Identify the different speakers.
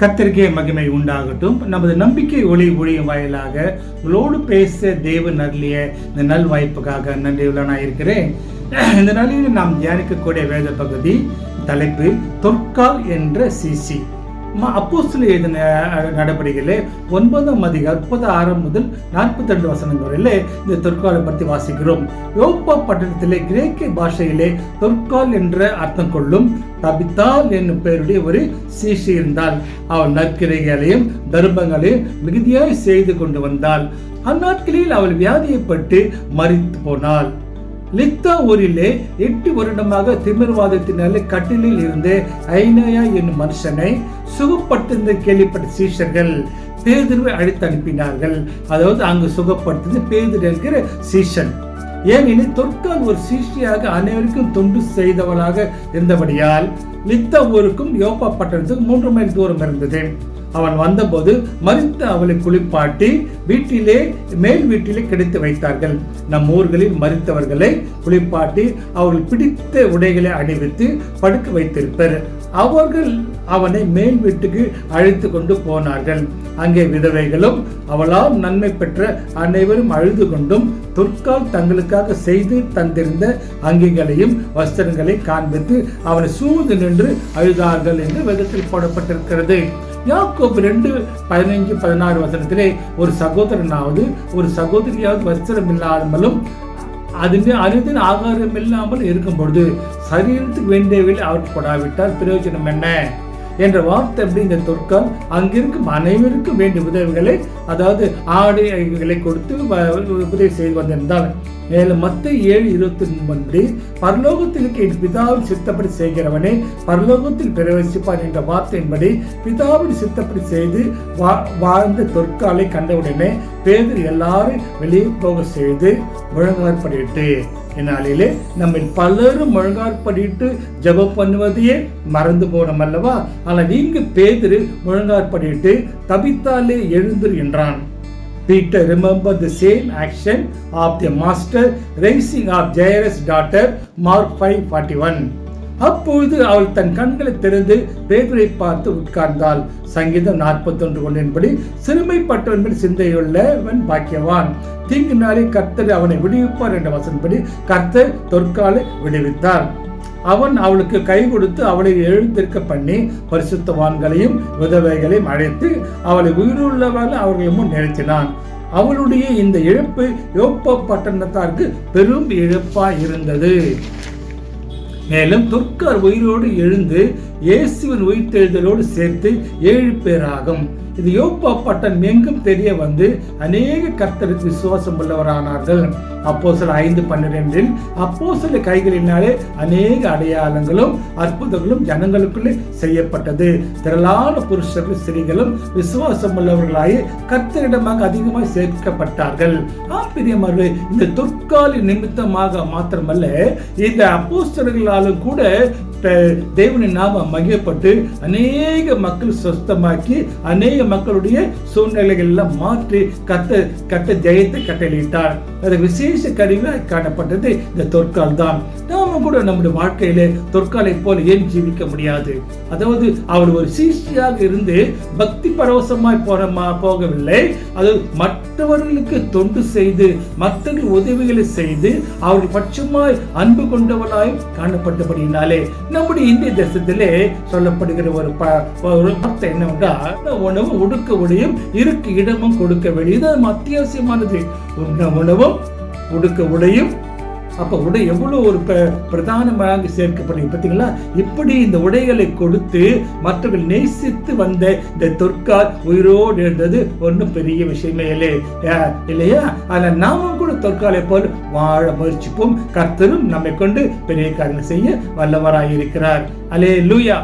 Speaker 1: கத்தரிக்கை மகிமை உண்டாகட்டும். நமது நம்பிக்கை ஒளி ஒளியும் வாயிலாக உங்களோடு பேச தேவன் அருளிய இந்த நல் வாய்ப்புக்காக நன்றியுள்ளனாக இருக்கிறேன். இந்த நாளில் நாம் தியானிக்கக்கூடிய வேத பகுதி தலைப்பு தொற்கால் என்ற சிசி. அப்போஸ்தல எழுதின நடவடிக்கையிலே ஒன்பதாம் அதிகாரம் முப்பது ஆறாம் முதல் நாற்பத்தி ரெண்டு வசனங்கள் வரையிலே இந்த தொற்காலை பற்றி வாசிக்கிறோம். யோப்பா பட்டணத்திலே கிரேக்க பாஷையிலே தொற்கால் என்ற அர்த்தம் கொள்ளும் தபித்தால் என்னும் பெயருடைய ஒரு சீசி இருந்தால் அவள் நற்கிரைகளையும் தர்மங்களையும் மிகுதியாய் செய்து கொண்டு வந்தாள். அந்நாட்களில் அவள் வியாதியப்பட்டு மறித்து போனாள். லித்தா ஊரிலே எட்டு வருடமாக திமிர்வாதத்தினாலே கட்டிலில் இருந்து ஐனயா என்னும் மனுஷனை சுகப்படுத்திருந்த கேள்விப்பட்ட சீஷர்கள் பேதுருவை அழைத்து அனுப்பினார்கள். அதாவது அங்கு சுகப்படுத்தது பேதுரு இருக்கிற சீஷன். ஏனெனில் தொற்கால் ஒரு சீஷியாக அனைவருக்கும் தொண்டு செய்தவளாக இருந்தபடியால் லித்தா ஊருக்கும் யோப்பா பட்டணத்துக்கும் மூன்று மைல் தூரம் இருந்தது. அவன் வந்தபோது மறித்து அவளை குளிப்பாட்டி வீட்டிலே மேல் வீட்டிலே கிடைத்து வைத்தார்கள். நம் ஊர்களில் மறித்தவர்களை குளிப்பாட்டி அவர்கள் பிடித்த உடைகளை அணிவித்து படுக்க வைத்திருப்பர். அவர்கள் அவனை மேல் வீட்டுக்கு அழைத்து கொண்டு போனார்கள். அங்கே விதவைகளும் அவளால் நன்மை பெற்ற அனைவரும் அழுது கொண்டும் தொற்கால் தங்களுக்காக செய்து தந்திருந்த அங்கிகளையும் வஸ்திரங்களை காண்பித்து அவனை சூழ்ந்து நின்று அழுதார்கள் என்று விதத்தில் போடப்பட்டிருக்கிறது. யாக்கோப் ரெண்டு பதினைஞ்சு பதினாறு வசனத்திலே ஒரு சகோதரனாவது ஒரு சகோதரியாவது வஸ்திரம் இல்லாமலும் அதுவே அரிதின் ஆகாரம் இல்லாமல் இருக்கும் பொழுது சரீரத்துக்கு வேண்டியவில் ஆட்படாவிட்டால் பிரயோஜனம் என்ன? என்ற வார்த்தை எப்படி இந்த தொற்கால் அங்கிருக்கும் அனைவருக்கும் வேண்டிய உதவிகளை அதாவது ஆடைகளை கொடுத்து உதவி செய்து வந்திருந்தால் மேலும் மத்த ஏழு இருபத்தி ஒன்பது பரலோகத்திற்கு என் பிதாவின் சித்தப்படி செய்கிறவனே பரலோகத்தில் பிரவேசிப்பான் என்ற வார்த்தையின்படி பிதாவின் சித்தப்படி செய்து வாழ்ந்த தொற்காலை கண்டவுடனே பேதர் எல்லாரும் வெளியே போக செய்து முழங்காற்படிட்டு இந்நாளிலே நம்ம பலரும் முழங்காற்படிட்டு ஜபம் பண்ணுவதையே மறந்து போனோம் அல்லவா ஆனால் இங்கு பேதரு முழங்காற்படிட்டு தபித்தாலே எழுந்துரு என்றான் Peter remembered the same action of the master raising up Jairus' daughter, Mark 5:41. அப்பொழுது அவள் தன் கண்களை திறந்து பேதுரை பார்த்து உட்கார்ந்தாள். சங்கீதம் நாற்பத்தி ஒன்று கொண்டின்படி சிறுமைப்பட்டவன் சிந்தையுள்ளவன் பாக்கியவான். தீங்கினாலே கர்த்தர் அவனை விடுவிப்பார் என்ற வசன்படி கர்த்தர் தொற்காலை விடுவித்தார். அவன் அவளுக்கு கை கொடுத்து அவளை எழுந்திருக்க பண்ணி பரிசுத்தவான்களையும் விதவைகளையும் அழைத்து அவளை உயிருள்ளவர்கள் அவர்கள் முன் நிறுத்தினான். அவளுடைய இந்த இழப்பு யோப்ப பட்டணத்தாருக்கு பெரும் இழப்பாக இருந்தது. மேலும் துர்க்கார் உயிரோடு எழுந்து இயேசுவின் உயிர்த்தெழுதலோடு சேர்த்து ஏழு பேராகும். இது யோப்பா பட்டன் எங்கும் தெரிய வந்து அநேக கர்த்தருக்கு விசுவாசம் உள்ளவரானார்கள். அப்போ சில ஐந்து பன்னிரெண்டில் அப்போ சில கைகளினாலே அநேக அடையாளங்களும் அற்புதங்களும் ஜனங்களுக்குள்ளே செய்யப்பட்டது. திரளான புருஷர்கள் ஸ்திரீகளும் விசுவாசம் உள்ளவர்களாய் கத்தரிடமாக அதிகமாக சேர்க்கப்பட்டார்கள் ஆப்பிரியமார்கள் இந்த தொற்கால நிமித்தமாக மாத்திரமல்ல இந்த அப்போஸ்தர்களாலும் கூட தேவனின் நாமம் மகிழப்பட்டு அநேக மக்கள் சொஸ்தமாக்கி அநேக மக்களுடைய சூழ்நிலைகள் எல்லாம் மாற்றி கத்த கத்த ஜெயத்தை கட்டளையிட்டார். அது விசேஷ கருவியாக காணப்பட்டது. இந்த தொற்கால் தான். நாம கூட நம்முடைய வாழ்க்கையில தொற்காலை போல ஏன் ஜீவிக்க முடியாது? அதாவது அவர் ஒரு சீஷியாக இருந்து பக்தி பரவசமாய் போறமா போகவில்லை. அது மற்றவர்களுக்கு தொண்டு செய்து மற்றவர்கள் உதவிகளை செய்து அவர்கள் பட்சமாய் அன்பு கொண்டவனாய் காணப்பட்டபடியினாலே நம்முடைய இந்திய தேசத்திலே சொல்லப்படுகிற ஒரு ஒரு வார்த்தை என்னவென்றால் உணவு உடுக்க உடையும் இருக்கு இடமும் கொடுக்க வேண்டியது அத்தியாவசியமானது. உண்ண உணவும் உடுக்க உடையும். அப்போ உடை எவ்வளோ ஒரு பிரதானமாக சேர்க்கப்படுது பார்த்தீங்களா? இப்படி இந்த உடைகளை கொடுத்து மற்றவர்கள் நேசித்து வந்த இந்த தொற்கார் உயிரோடு இருந்தது ஒன்றும் பெரிய விஷயமே இல்லை. இல்லையா? அதில் நாமும் கூட தொற்காலை போல் வாழ முயற்சிப்போம். கர்த்தரும் நம்மை கொண்டு பெரிய காரியங்கள் செய்ய வல்லவராயிருக்கிறார். அலே லூயா